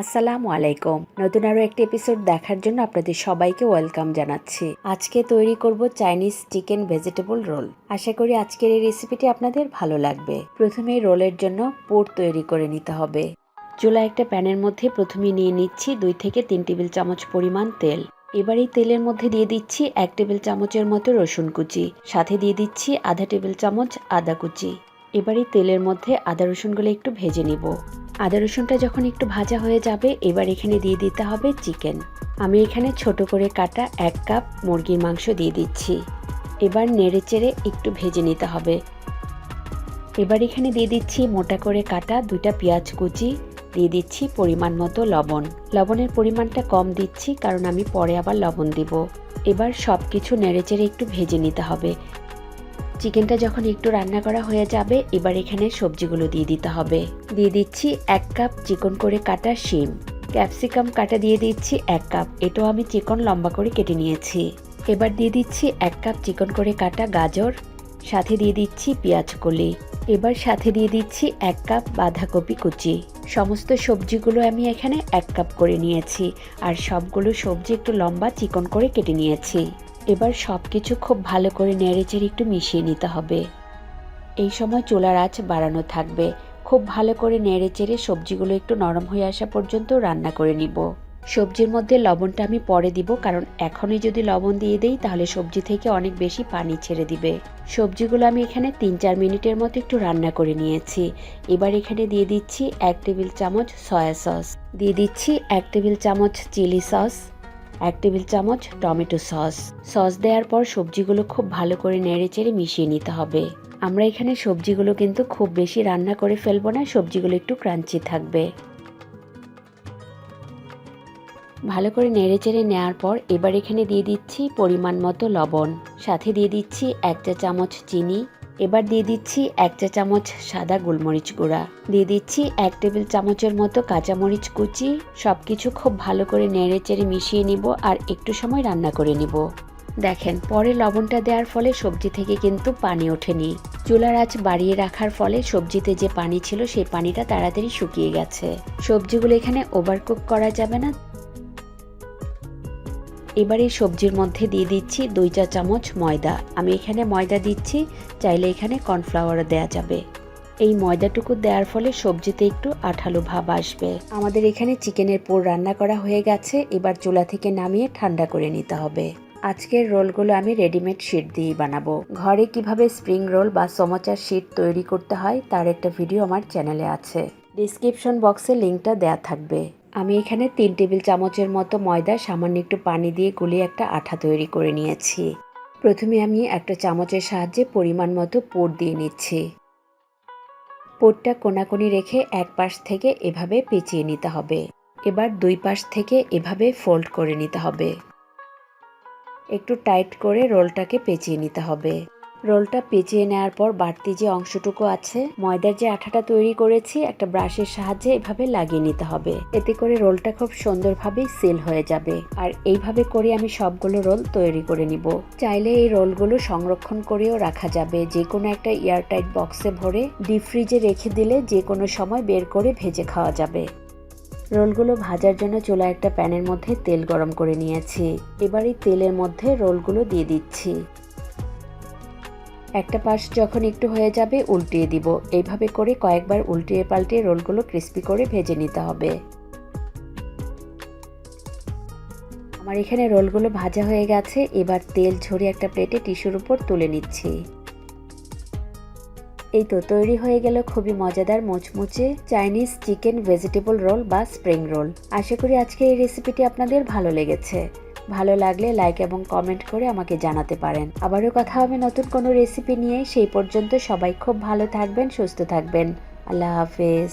আসসালামু আলাইকুম। নতুন আরও একটি এপিসোড দেখার জন্য আপনাদের সবাইকে ওয়েলকাম জানাচ্ছি। আজকে তৈরি করব চাইনিজ চিকেন ভেজিটেবল রোল আশা করি আজকের এই রেসিপিটি আপনাদের ভালো লাগবে। প্রথমে রোলের জন্য পোর তৈরি করে নিতে হবে। চুলা একটা প্যানের মধ্যে প্রথমে নিয়ে নিচ্ছি দুই থেকে তিন টেবিল চামচ পরিমাণ তেল। এবার এই তেলের মধ্যে দিয়ে দিচ্ছি এক টেবিল চামচের মতো রসুন কুচি। সাথে দিয়ে দিচ্ছি আধা টেবিল চামচ আদা কুচি। এবার এই তেলের মধ্যে আদা রসুনগুলো একটু ভেজে নিব। আদা রসুনটা যখন একটু ভাজা হয়ে যাবে, এবার এখানে দিয়ে দিতে হবে চিকেন। আমি এখানে ছোট করে কাটা এক কাপ মুরগির মাংস দিয়ে দিচ্ছি। এবার নেড়ে চেড়ে একটু ভেজে নিতে হবে। এবার এখানে দিয়ে দিচ্ছি মোটা করে কাটা দুইটা পেঁয়াজ কুচি, দিয়ে দিচ্ছি পরিমাণ মতো লবণ। লবণের পরিমাণটা কম দিচ্ছি কারণ আমি পরে আবার লবণ দিব। এবার সব কিছু নেড়েচেড়ে একটু ভেজে নিতে হবে। চিকেনটা যখন একটু রান্না করা হয়ে যাবে, এবার এখানে সবজিগুলো দিয়ে দিতে হবে। দিয়ে দিচ্ছি এক কাপ চিকন করে কাটা শিম। ক্যাপসিকাম কাটা দিয়ে দিচ্ছি এক কাপ। এটাও আমি চিকন লম্বা করে কেটে নিয়েছি। এবার দিয়ে দিচ্ছি এক কাপ চিকন করে কাটা গাজর, সাথে দিয়ে দিচ্ছি পেঁয়াজ কলি। এবার সাথে দিয়ে দিচ্ছি এক কাপ বাঁধাকপি কুচি। সমস্ত সবজিগুলো আমি এখানে এক কাপ করে নিয়েছি, আর সবগুলো সবজি একটু লম্বা চিকন করে কেটে নিয়েছি। এবার সব কিছু খুব ভালো করে নেড়েচেড়ে একটু মিশিয়ে নিতে হবে। এই সময় চুলার আঁচ বাড়ানো থাকবে। খুব ভালো করে নেড়েচেড়ে সবজিগুলো একটু নরম হয়ে আসা পর্যন্ত রান্না করে নিব। সবজির মধ্যে লবণটা আমি পরে দিব, কারণ এখনই যদি লবণ দিয়ে দেই তাহলে সবজি থেকে অনেক বেশি পানি ছেড়ে দিবে। সবজিগুলো আমি এখানে তিন চার মিনিটের মতো একটু রান্না করে নিয়েছি। এবার এখানে দিয়ে দিচ্ছি এক টেবিল চামচ সয়া সস। দিয়ে দিচ্ছি এক টেবিল চামচ চিলি সস। এক টেবিল চামচ টমেটো সস। সস দেওয়ার পর সবজিগুলো খুব ভালো করে নেড়ে চেড়ে মিশিয়ে নিতে হবে। আমরা এখানে সবজিগুলো কিন্তু খুব বেশি রান্না করে ফেলব না, সবজিগুলো একটু ক্রাঞ্চি থাকবে। ভালো করে নেড়ে চেড়ে নেওয়ার পর এবার এখানে দিয়ে দিচ্ছি পরিমাণ মতো লবণ। সাথে দিয়ে দিচ্ছি এক চা চামচ চিনি। এবার দিয়ে দিচ্ছি এক চা চামচ সাদা গোলমরিচ গুঁড়া। দিয়ে দিচ্ছি এক টেবিল চামচের মতো কাঁচামরিচ কুচি। সব কিছু খুব ভালো করে নেড়ে চেড়ে মিশিয়ে নিব আর একটু সময় রান্না করে নিব। দেখেন, পরে লবণটা দেওয়ার ফলে সবজি থেকে কিন্তু পানি ওঠেনি। চুলার আঁচ বাড়িয়ে রাখার ফলে সবজিতে যে পানি ছিল সেই পানিটা তাড়াতাড়ি শুকিয়ে গেছে। সবজিগুলো এখানে ওভারকুক করা যাবে না এবার এই সবজির মধ্যে দিয়ে দিচ্ছি দুই চা চামচ ময়দা। আমি এখানে ময়দা দিচ্ছি, চাইলে এখানে কর্নফ্লাওয়ারও দেওয়া যাবে। এই ময়দাটুকু দেওয়ার ফলে সবজিতে একটু আঠালো ভাব আসবে। আমাদের এখানে চিকেনের পোর রান্না করা হয়ে গেছে, এবার চুলা থেকে নামিয়ে ঠান্ডা করে নিতে হবে। আজকের রোলগুলো আমি রেডিমেড শিট দিয়েই বানাবো। ঘরে কীভাবে স্প্রিং রোল বা সমোচার শিট তৈরি করতে হয়, তার একটা ভিডিও আমার চ্যানেলে আছে। ডিসক্রিপশন বক্সে লিঙ্কটা দেয়া থাকবে। আমি এখানে তিন টেবিল চামচের মতো ময়দা, সামান্য একটু পানি দিয়ে গুলিয়ে একটা আঠা তৈরি করে নিয়েছি। প্রথমে আমি একটা চামচের সাহায্যে পরিমাণ মতো পোর দিয়ে নিচ্ছি। পোরটা কোনাকুনি রেখে এক পাশ থেকে এভাবে পেঁচিয়ে নিতে হবে। এবার দুই পাশ থেকে এভাবে ফোল্ড করে নিতে হবে। একটু টাইট করে রোলটাকে পেঁচিয়ে নিতে হবে। রোলটা পেঁচিয়ে নেওয়ার পর বাড়তি যে অংশটুকু আছে, ময়দার যে আঠাটা তৈরি করেছি, একটা ব্রাশের সাহায্যে এভাবে লাগিয়ে নিতে হবে। এতে করে রোলটা খুব সুন্দরভাবে সেল হয়ে যাবে। আর এইভাবে করে আমি সবগুলো রোল তৈরি করে নিব। চাইলে এই রোলগুলো সংরক্ষণ করেও রাখা যাবে। যে কোনো একটা এয়ারটাইট বক্সে ভরে ডিপ ফ্রিজে রেখে দিলে যে কোনো সময় বের করে ভেজে খাওয়া যাবে। রোলগুলো ভাজার জন্য চুলা একটা প্যানের মধ্যে তেল গরম করে নিয়েছি। এবার এই তেলের মধ্যে রোলগুলো দিয়ে দিচ্ছি। একটা পাশ যখন একটু হয়ে যাবে, উল্টিয়ে দিব। এইভাবে করে কয়েকবার উল্টিয়ে পাল্টিয়ে রোলগুলো ক্রিস্পি করে ভেজে নিতে হবে। আমার এখানে রোলগুলো ভাজা হয়ে গেছে। এবার তেল ঝরিয়ে একটা প্লেটে টিস্যুর উপর তুলে নিচ্ছি। এই তো তৈরি হয়ে গেল খুবই মজাদার মুচমুচে চাইনিজ চিকেন ভেজিটেবল রোল বা স্প্রিং রোল। আশা করি আজকে এই রেসিপিটি আপনাদের ভালো লেগেছে। ভালো লাগলে লাইক এবং কমেন্ট করে আমাকে জানাতে পারেন। আবারও কথা হবে নতুন কোনো রেসিপি নিয়ে, সেই পর্যন্ত সবাই খুব ভালো থাকবেন, সুস্থ থাকবেন। আল্লাহ হাফেজ।